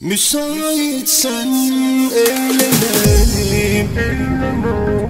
Müsaitsen evlenelim. Benim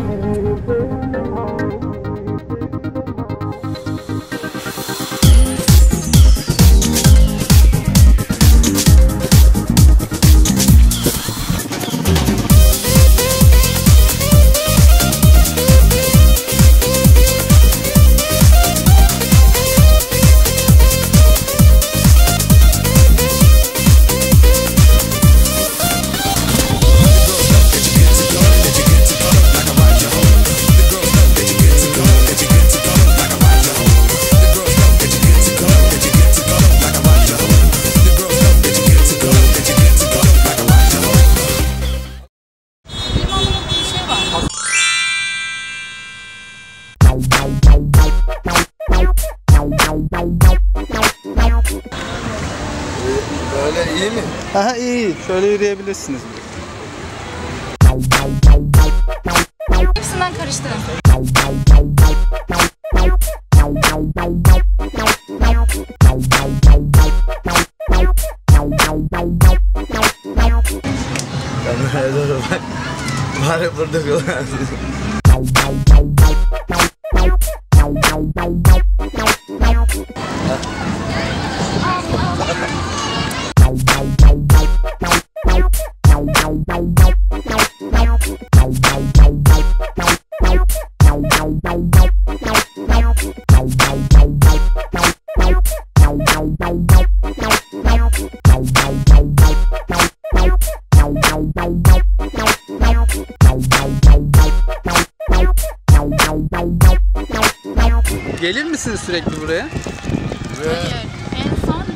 Aha iyi. Şöyle yürüyebilirsiniz. Hepsinden karıştırın. Kameraya doğru bak. Bari burada kullan. Gelir misiniz sürekli buraya? Hayır. En son 6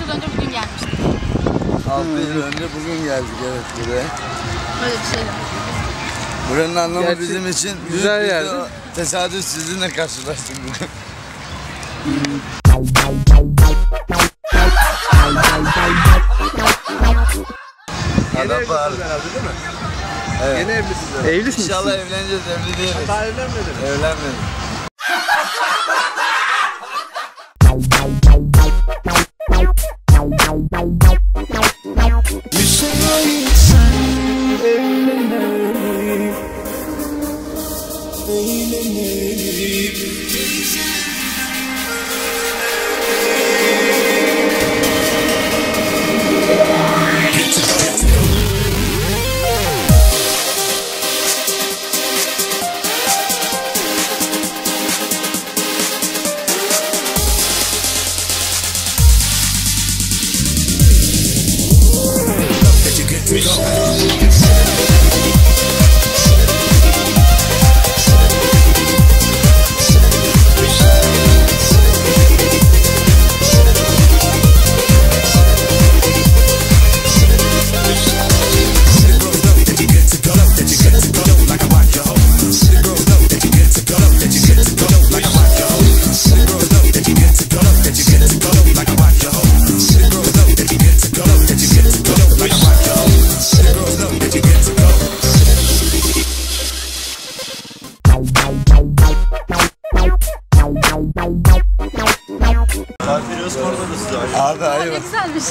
yıl önce bugün gelmiştik. 6 yıl önce bugün geldik evet buraya. Böyle bir şeydi. Buranın anlamı Gerçi bizim için güzel yerde. Tesadüf sizinle karşılaştık bugün. Bağırdı. herhalde değil mi? Evet. Yeni evlisiniz herhalde. Evlisiniz. İnşallah evleneceğiz, evli değiliz. Daha evlenmedin. Evlenmedim. Abi ayıp. Ne güzelmiş.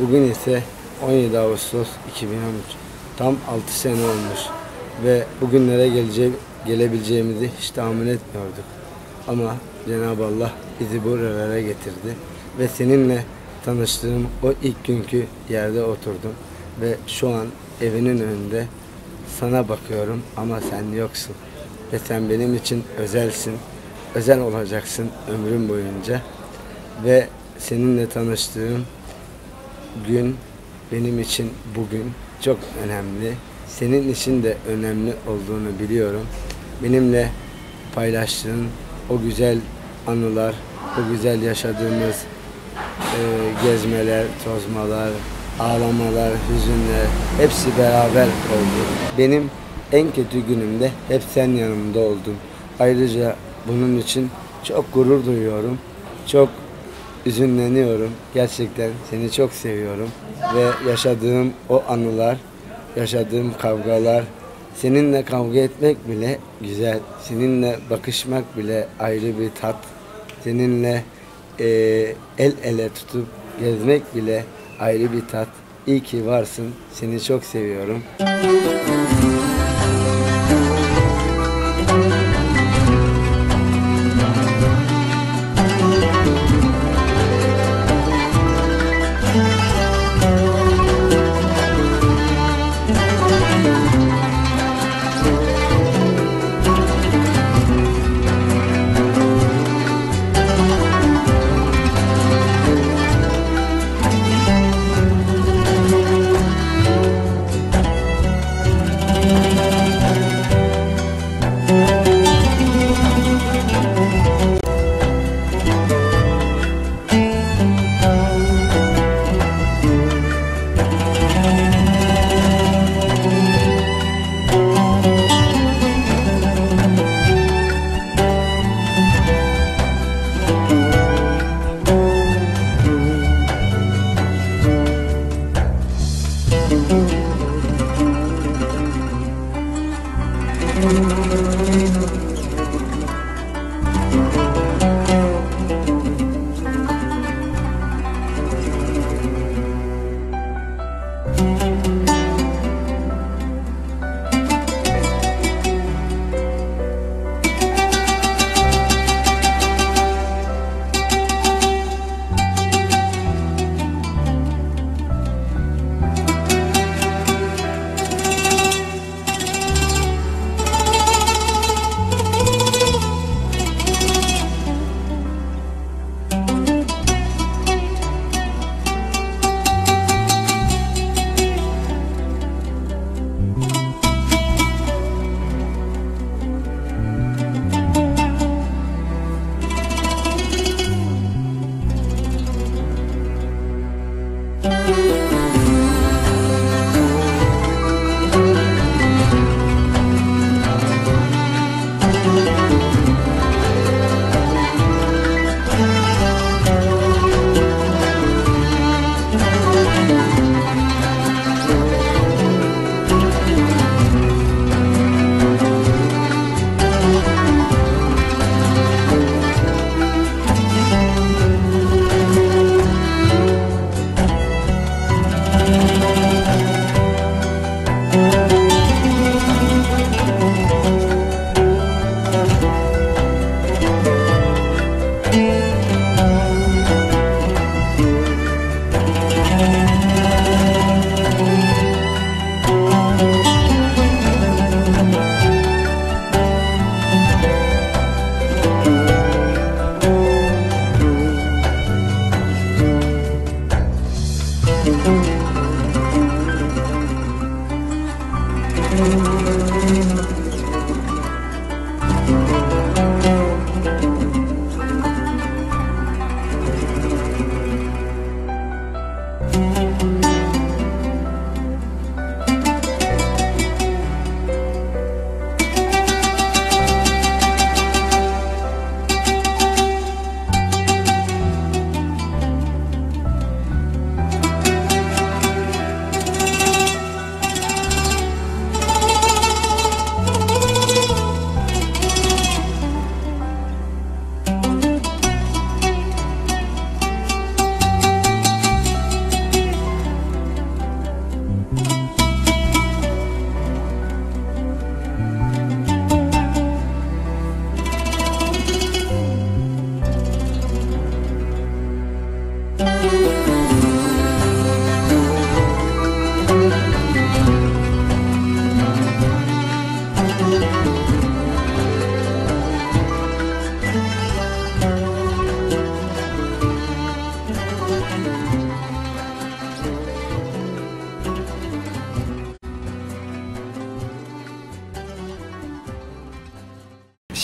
Bugün ise 17 Ağustos 2013. Tam 6 sene olmuş ve bugünlere geleceğim, gelebileceğimizi hiç tahmin etmiyorduk. Ama Cenab-ı Allah bizi buralara getirdi ve seninle tanıştığım o ilk günkü yerde oturdum ve şu an evinin önünde sana bakıyorum ama sen yoksun ve sen benim için özelsin. Özel olacaksın ömrüm boyunca ve seninle tanıştığım gün benim için bugün çok önemli. Senin için de önemli olduğunu biliyorum. Benimle paylaştığın o güzel anılar, o güzel yaşadığımız e, gezmeler, tozmalar, ağlamalar, hüzünler hepsi beraber oldu. Benim en kötü günümde hep sen yanımda oldun. Ayrıca bunun için çok gurur duyuyorum. Çok üzünleniyorum. Gerçekten seni çok seviyorum ve yaşadığım o anılar, yaşadığım kavgalar, seninle kavga etmek bile güzel. Seninle bakışmak bile ayrı bir tat. Seninle eee, el ele tutup gezmek bile ayrı bir tat. İyi ki varsın. Seni çok seviyorum.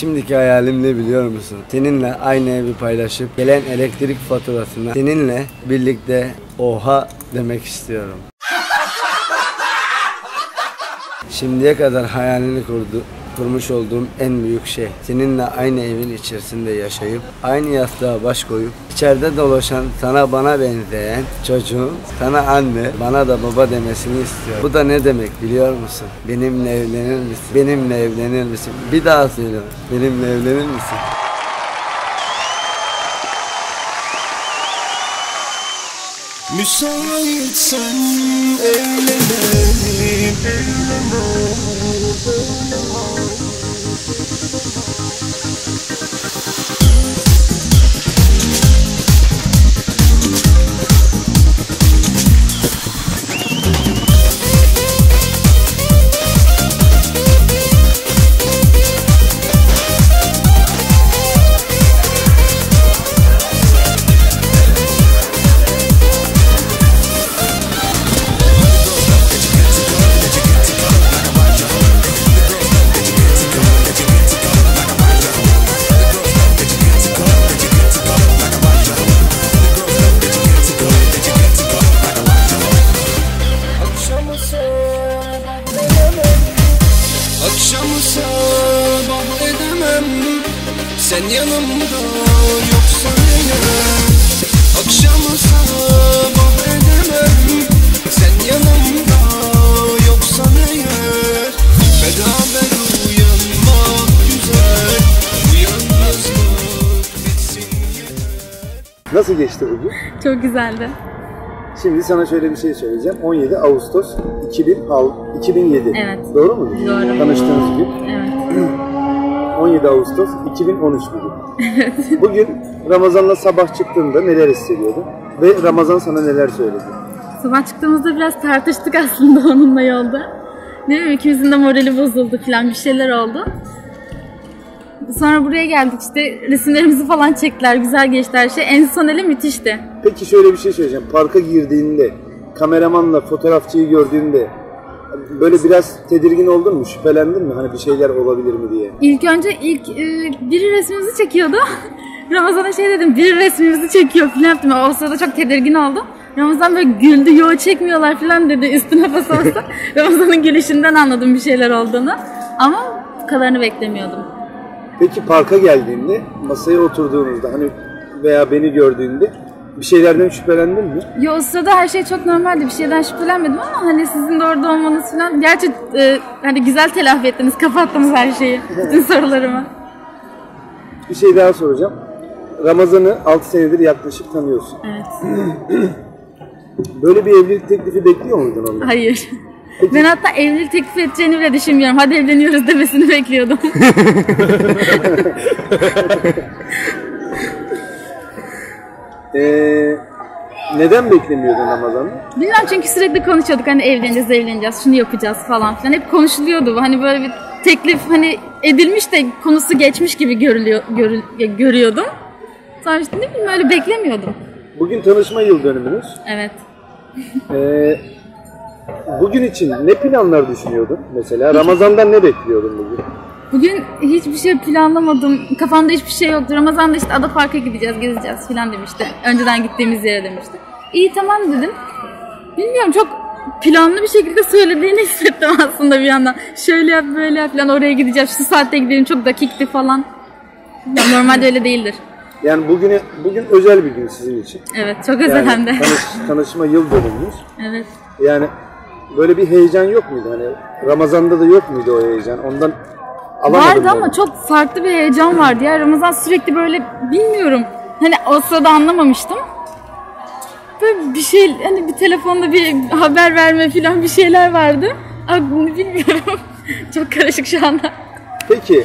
Şimdiki hayalim ne biliyor musun? Seninle aynı evi paylaşıp gelen elektrik faturasına seninle birlikte oha demek istiyorum. Şimdiye kadar hayalini kurdu, kurmuş olduğum en büyük şey seninle aynı evin içerisinde yaşayıp aynı yastığa baş koyup içeride dolaşan sana bana benzeyen çocuğun sana anne bana da baba demesini istiyorum. Bu da ne demek biliyor musun? Benimle evlenir misin? Benimle evlenir misin? Bir daha söyle. Benimle evlenir misin? Müsaitsen evlenelim Akşamı Sen yanımda yoksan eğer Akşamı sabah edemem Sen yanımda yoksan eğer Beraber uyanmak güzel Bu yalnızlık bitsin yeter Nasıl geçti bugün? Çok güzeldi. Şimdi sana şöyle bir şey söyleyeceğim. 17 Ağustos 2000, al- 2007. Evet. Doğru mu? Doğru. Tanıştığınız gün. Evet. 17 Ağustos 2013 bugün. Bugün Ramazan'la sabah çıktığında neler hissediyordun? Ve Ramazan sana neler söyledi? Sabah çıktığımızda biraz tartıştık aslında onunla yolda. Ne bileyim ikimizin de morali bozuldu falan bir şeyler oldu. Sonra buraya geldik işte resimlerimizi falan çektiler. Güzel geçti her şey. En son ele müthişti. Peki şöyle bir şey söyleyeceğim. Parka girdiğinde, kameramanla fotoğrafçıyı gördüğünde böyle biraz tedirgin oldun mu? Şüphelendin mi? Hani bir şeyler olabilir mi diye. İlk önce ilk e, biri resmimizi çekiyordu. Ramazan'a şey dedim biri resmimizi çekiyor falan yaptım. O sırada çok tedirgin oldum. Ramazan böyle güldü yo çekmiyorlar falan dedi üstüne basa basa. Ramazan'ın gülüşünden anladım bir şeyler olduğunu. Ama bu kadarını beklemiyordum. Peki parka geldiğinde, masaya oturduğunuzda hani veya beni gördüğünde bir şeylerden şüphelendin mi? Yo o sırada her şey çok normaldi. Bir şeyden şüphelenmedim ama hani sizin de orada olmanız falan. Gerçi e, hani güzel telafi ettiniz, kapattınız her şeyi. Bütün sorularımı. Bir şey daha soracağım. Ramazan'ı 6 senedir yaklaşık tanıyorsun. Evet. Böyle bir evlilik teklifi bekliyor muydun ondan? Hayır. Ben hatta evlilik teklif edeceğini bile düşünmüyorum. Hadi evleniyoruz demesini bekliyordum. Ee, neden beklemiyordun Ramazan'ı? Bilmem çünkü sürekli konuşuyorduk hani evleneceğiz, evleneceğiz, şunu yapacağız falan filan. Hep konuşuluyordu. Hani böyle bir teklif hani edilmiş de konusu geçmiş gibi görülüyor, görül, görüyordum. Sonra işte ne bileyim öyle beklemiyordum. Bugün tanışma yıl dönümünüz. Evet. Ee, bugün için ne planlar düşünüyordun mesela? Ramazan'dan ne bekliyordun bugün? Bugün hiçbir şey planlamadım. Kafamda hiçbir şey yoktu. Ramazan'da işte Ada Park'a gideceğiz, gezeceğiz falan demişti. Önceden gittiğimiz yere demişti. İyi tamam dedim. Bilmiyorum çok planlı bir şekilde söylediğini hissettim aslında bir yandan. Şöyle yap böyle yap falan oraya gideceğiz. Şu saatte gidelim çok dakikti falan. Ya normalde öyle değildir. Yani bugün bugün özel bir gün sizin için. Evet çok özel hem de. Yani tanış- tanışma yıl dönümünüz. evet. Yani böyle bir heyecan yok muydu? Hani Ramazan'da da yok muydu o heyecan? Ondan alamadım Vardı ben. ama çok farklı bir heyecan vardı ya. Ramazan sürekli böyle bilmiyorum. Hani o sırada anlamamıştım. Böyle bir şey hani bir telefonda bir haber verme falan bir şeyler vardı. Aklını bilmiyorum. çok karışık şu anda. Peki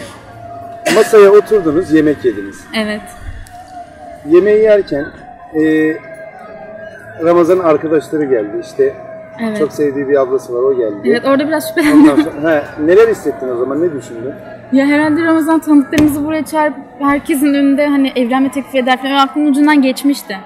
masaya oturdunuz, yemek yediniz. Evet. Yemeği yerken e, Ramazan'ın arkadaşları geldi. İşte Evet. çok sevdiği bir ablası var o geldi. Evet orada biraz şüphelendim. Ondan sonra, he, neler hissettin o zaman? Ne düşündün? Ya herhalde Ramazan tanıdıklarımızı buraya çağırıp herkesin önünde hani evlenme teklif eder falan aklımın ucundan geçmişti.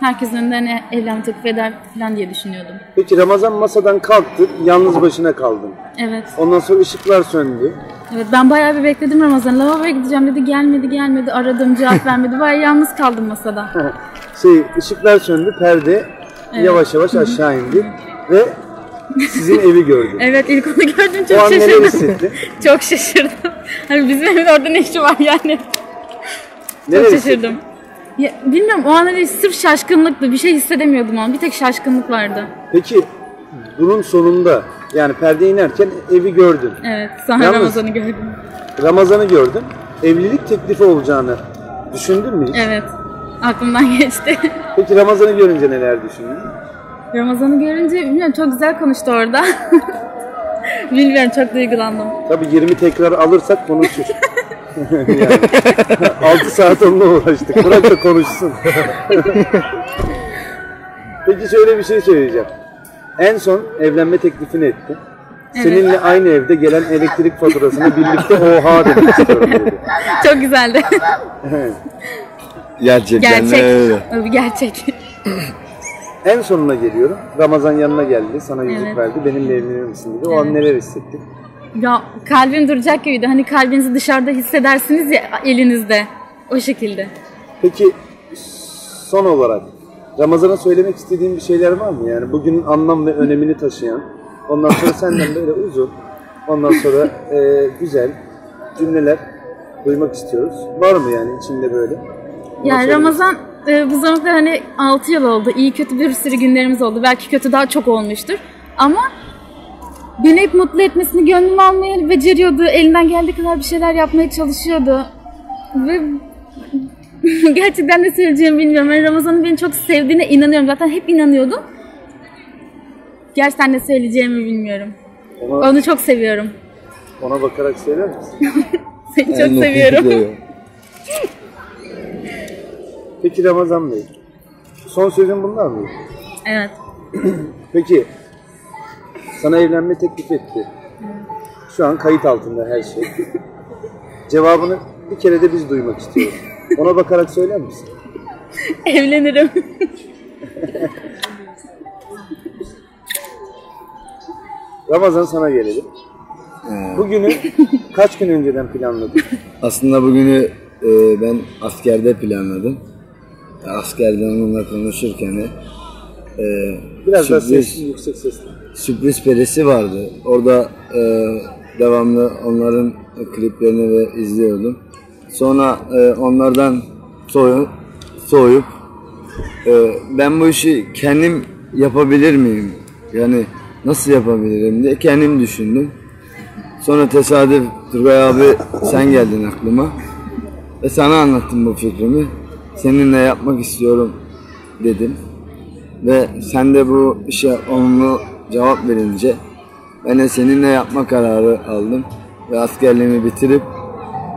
Herkesin önünde hani evlenme teklif eder falan diye düşünüyordum. Peki Ramazan masadan kalktı, yalnız başına kaldın. Evet. Ondan sonra ışıklar söndü. Evet ben bayağı bir bekledim Ramazan. Lavaboya gideceğim dedi gelmedi gelmedi. Aradım cevap vermedi. Bayağı yalnız kaldım masada. Şey, ışıklar söndü, perde yavaş yavaş aşağı indi ve sizin evi gördü. Evet ilk onu gördüm O çok an neler şaşırdım. hissettin? çok şaşırdım. Hani bizim evin orada ne işi var yani. Neler Çok hissettin? şaşırdım. Ya, bilmiyorum o an hani sırf şaşkınlıktı. Bir şey hissedemiyordum o an. Bir tek şaşkınlık vardı. Peki bunun sonunda yani perde inerken evi gördün. Evet sonra Yalnız- Ramazan'ı gördüm. Ramazan'ı gördün. Evlilik teklifi olacağını düşündün mü hiç? Evet aklımdan geçti. Peki Ramazan'ı görünce neler düşündün? Ramazan'ı görünce bilmiyorum çok güzel konuştu orada. bilmiyorum çok duygulandım. Tabii 20 tekrar alırsak konuşur. yani 6 saat onunla uğraştık. Bırak da konuşsun. Peki şöyle bir şey söyleyeceğim. En son evlenme teklifini etti. Seninle aynı evde gelen elektrik faturasını birlikte oha demek istiyorum dedi. Çok güzeldi. Gerçekten gerçek. öyle. Gerçek. En sonuna geliyorum. Ramazan yanına geldi. Sana yüzük Evet. verdi. Benimle evlenir misin dedi. O an neler hissettin? ya kalbim duracak gibiydi. Hani kalbinizi dışarıda hissedersiniz ya elinizde. O şekilde. Peki son olarak Ramazan'a söylemek istediğin bir şeyler var mı? Yani bugünün anlam ve önemini taşıyan. Ondan sonra senden böyle uzun. Ondan sonra e, güzel cümleler duymak istiyoruz. Var mı yani içinde böyle? Onu Yani söyle. Ramazan e, bu zamana kadar hani 6 yıl oldu. İyi kötü bir sürü günlerimiz oldu. Belki kötü daha çok olmuştur. Ama beni hep mutlu etmesini gönlüme almayı beceriyordu. Elinden geldiği kadar bir şeyler yapmaya çalışıyordu. Ve gerçekten ne söyleyeceğimi bilmiyorum. Ben Ramazan'ın beni çok sevdiğine inanıyorum. Zaten hep inanıyordum. Gerçekten ne söyleyeceğimi bilmiyorum. Ona, Onu çok seviyorum. ona bakarak söyler misin? Seni çok seviyorum. Peki Ramazan Bey. Son sözün bunlar mı? Evet. Peki sana evlenme teklif etti. Şu an kayıt altında her şey. Cevabını bir kere de biz duymak istiyoruz. Ona bakarak söyler misin? Evlenirim. Ramazan sana gelelim. Bugünü kaç gün önceden planladın? Aslında bugünü e, ben askerde planladım. Askerden onunla konuşurken e, Biraz daha sürpriz, sesli, yüksek sesli. sürpriz perisi vardı. Orada e, devamlı onların kliplerini ve izliyordum. Sonra e, onlardan soyu, soğuyup e, ben bu işi kendim yapabilir miyim? Yani nasıl yapabilirim diye kendim düşündüm. Sonra tesadüf Turgay abi sen geldin aklıma. Ve sana anlattım bu fikrimi. Seninle yapmak istiyorum dedim. Ve sen de bu işe olumlu cevap verince ben de seninle yapma kararı aldım. Ve askerliğimi bitirip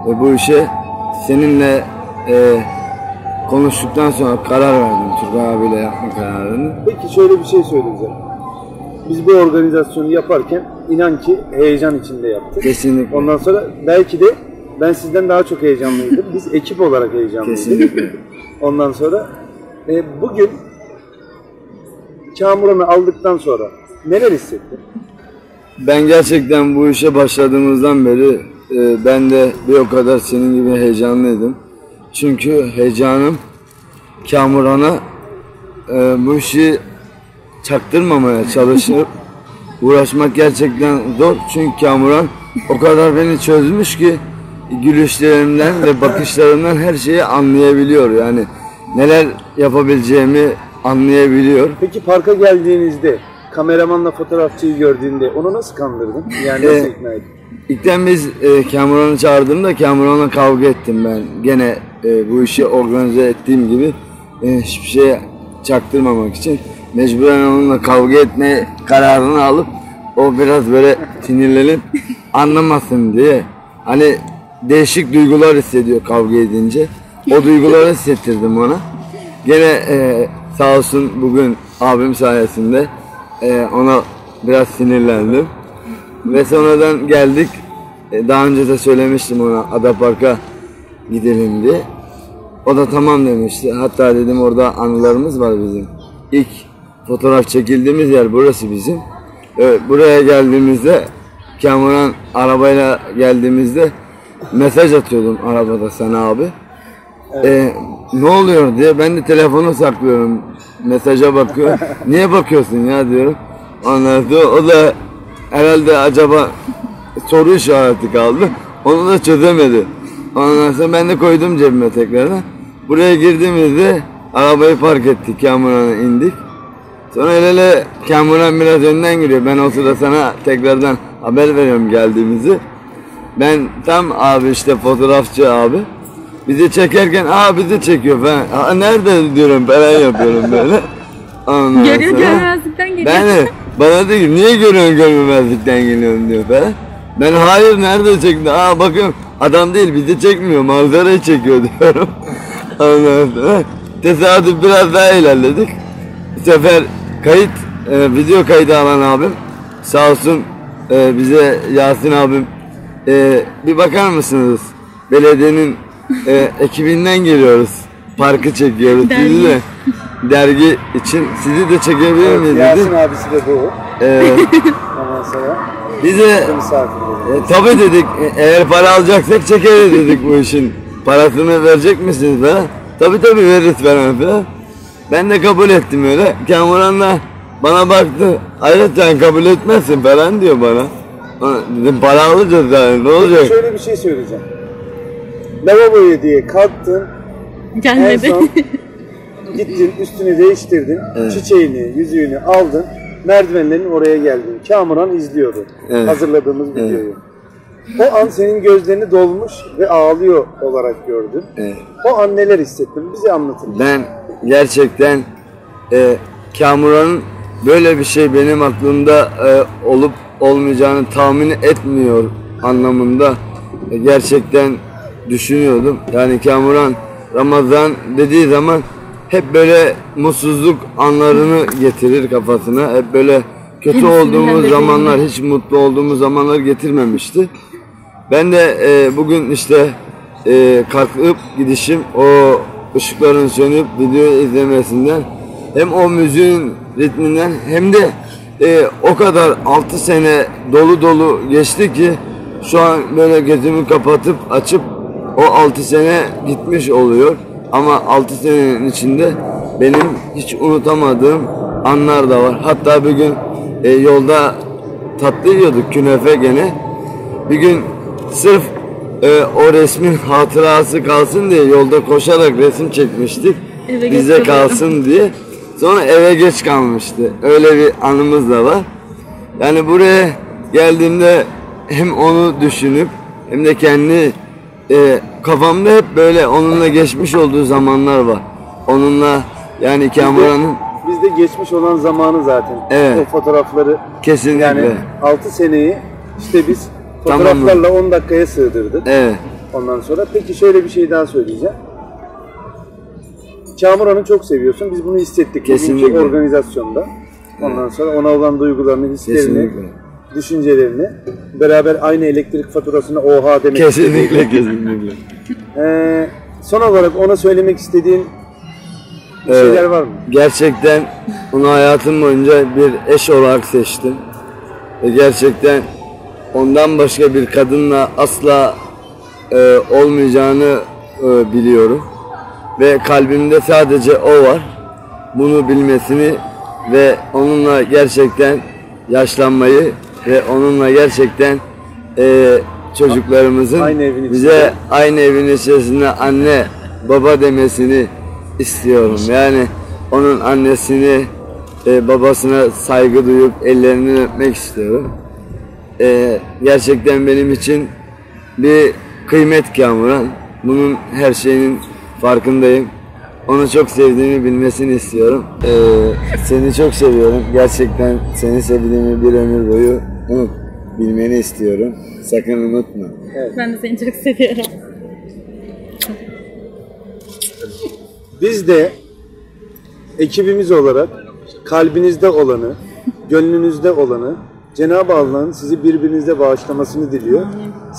ve bu işe seninle e, konuştuktan sonra karar verdim Turgay abiyle yapma kararını. Peki şöyle bir şey söyleyeceğim. Biz bu organizasyonu yaparken inan ki heyecan içinde yaptık. Kesinlikle. Ondan sonra belki de ben sizden daha çok heyecanlıydım. Biz ekip olarak heyecanlıydık. Kesinlikle. Ondan sonra e, bugün Kamuran'ı aldıktan sonra neler hissettin? Ben gerçekten bu işe başladığımızdan beri e, ben de bir o kadar senin gibi heyecanlıydım. Çünkü heyecanım Kamuran'a e, bu işi çaktırmamaya çalışıp uğraşmak gerçekten zor. Çünkü Kamuran o kadar beni çözmüş ki gülüşlerimden ve bakışlarımdan her şeyi anlayabiliyor. Yani neler yapabileceğimi anlayabiliyor. Peki parka geldiğinizde kameramanla fotoğrafçıyı gördüğünde onu nasıl kandırdın? Yani nasıl Ee, ikna ettin? İlkten biz e, Kamuran'ı çağırdığımda Kamuran'la kavga ettim ben. Gene e, bu işi organize ettiğim gibi e, hiçbir şeye çaktırmamak için mecburen onunla kavga etme kararını alıp o biraz böyle sinirlenip anlamasın diye hani değişik duygular hissediyor kavga edince. O duyguları hissettirdim ona. Gene e, Sağ olsun bugün abim sayesinde e, ona biraz sinirlendim. Ve sonradan geldik. E, daha önce de söylemiştim ona Ada Park'a gidelim diye. O da tamam demişti. Hatta dedim orada anılarımız var bizim. İlk fotoğraf çekildiğimiz yer burası bizim. E, buraya geldiğimizde Kamuran arabayla geldiğimizde mesaj atıyordum arabada sana abi. E, ne oluyor diye ben de telefonu saklıyorum. Mesaja bakıyor. Niye bakıyorsun ya diyorum. Sonra o da herhalde acaba soru işareti kaldı. Onu da çözemedi. Ondan sonra ben de koydum cebime tekrardan. Buraya girdiğimizde arabayı park ettik. Kamuran'a indik. Sonra el ele Kamuran biraz önden giriyor. Ben o sırada sana tekrardan haber veriyorum geldiğimizi. Ben tam abi işte fotoğrafçı abi. Bizi çekerken aa bizi çekiyor falan. Aa, nerede diyorum falan yapıyorum böyle. Ondan Görüyor sonra- görmezlikten geliyor. ben de bana diyor ki niye görüyorsun görmemezlikten geliyorsun diyor falan. Ben hayır nerede çekti? Aa bakıyorum adam değil bizi çekmiyor manzarayı çekiyor diyorum. Ondan sonra tesadüf biraz daha ilerledik. Bu sefer kayıt e, video kaydı alan abim sağ olsun e, bize Yasin abim e, bir bakar mısınız? Belediyenin e, ekibinden geliyoruz. Parkı çekiyoruz. Dergi. Sizi de dergi için sizi de çekebilir miyiz? Yasin dedi. abisi de bu. E, Ondan sonra bize e, tabii dedik e, eğer para alacaksak çekeriz dedik bu işin. Parasını verecek misiniz falan. Tabii tabii veririz falan filan. Ben de kabul ettim öyle. Kamuran da bana baktı. Hayret sen kabul etmezsin falan diyor bana. Para alacağız yani ne olacak? Şöyle bir şey söyleyeceğim. Lavaboya diye kalktın, en Gelmedi. son gittin üstünü değiştirdin, çiçeğini, yüzüğünü aldın, merdivenlerin oraya geldin. Kamuran izliyordu Evet. hazırladığımız videoyu. O an senin gözlerini dolmuş ve ağlıyor olarak gördün. Evet. O an neler hissettin? Bize anlatın. Ben gerçekten e, Kamuran'ın böyle bir şey benim aklımda e, olup olmayacağını tahmin etmiyor anlamında e, gerçekten düşünüyordum. Yani Kamuran Ramazan dediği zaman hep böyle mutsuzluk anlarını getirir kafasına. Hep böyle kötü olduğumuz zamanlar, hiç mutlu olduğumuz zamanlar getirmemişti. Ben de e, bugün işte e, kalkıp gidişim o ışıkların sönüp video izlemesinden hem o müziğin ritminden hem de e, o kadar 6 sene dolu dolu geçti ki şu an böyle gözümü kapatıp açıp o 6 sene gitmiş oluyor. Ama 6 senenin içinde benim hiç unutamadığım anlar da var. Hatta bir gün e, yolda tatlı yiyorduk künefe gene. Bir gün sırf e, o resmin hatırası kalsın diye yolda koşarak resim çekmiştik. Bize kalsın diye. Sonra eve geç kalmıştı. Öyle bir anımız da var. Yani buraya geldiğimde hem onu düşünüp hem de kendi e, kafamda hep böyle onunla geçmiş olduğu zamanlar var. Onunla yani Kamuran'ın Bizde geçmiş olan zamanı zaten. Evet. O fotoğrafları kesinlikle. yani 6 seneyi işte biz Tamam. fotoğraflarla 10 dakikaya sığdırdık. Evet. Ondan sonra peki şöyle bir şey daha söyleyeceğim. Kamuran'ı çok seviyorsun. Biz bunu hissettik Kesinlikle. organizasyonda. Ondan sonra ona olan duygularını, hislerini, Kesinlikle. düşüncelerini beraber aynı elektrik faturasına oha demek. Kesinlikle kesinlikle. Ee, son olarak ona söylemek istediğin bir Evet. şeyler var mı? Gerçekten onu hayatım boyunca bir eş olarak seçtim. Ve gerçekten ondan başka bir kadınla asla e, olmayacağını e, biliyorum. Ve kalbimde sadece o var. Bunu bilmesini ve onunla gerçekten yaşlanmayı ve onunla gerçekten e, çocuklarımızın Aynı evin bize aynı evin içerisinde anne baba demesini istiyorum. Yani onun annesini e, babasına saygı duyup ellerinden öpmek istiyorum. E, gerçekten benim için bir kıymet Kamuran. Bunun her şeyinin farkındayım. Onu çok sevdiğimi bilmesini istiyorum. E, seni çok seviyorum. Gerçekten seni sevdiğimi bir ömür boyu unut. Bilmeni istiyorum. Sakın unutma. Ben de seni çok seviyorum. Biz de ekibimiz olarak kalbinizde olanı, gönlünüzde olanı Cenab-ı Allah'ın sizi birbirinize bağışlamasını diliyor.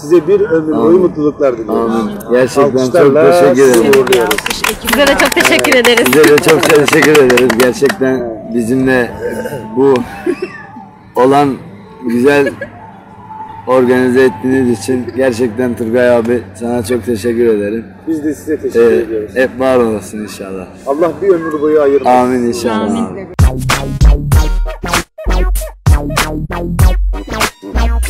Size bir ömür boyu mutluluklar diliyoruz. Amin. Gerçekten çok teşekkür ederim. sizi. Size de çok teşekkür ederiz. Size de çok teşekkür ederiz. Gerçekten bizimle bu olan güzel organize ettiğiniz için gerçekten Turgay abi sana çok teşekkür ederim. Biz de size teşekkür Ee, ediyoruz. hep var olasın inşallah. Allah bir ömür boyu ayırmasın. Amin inşallah. Amin. Bye. Bye.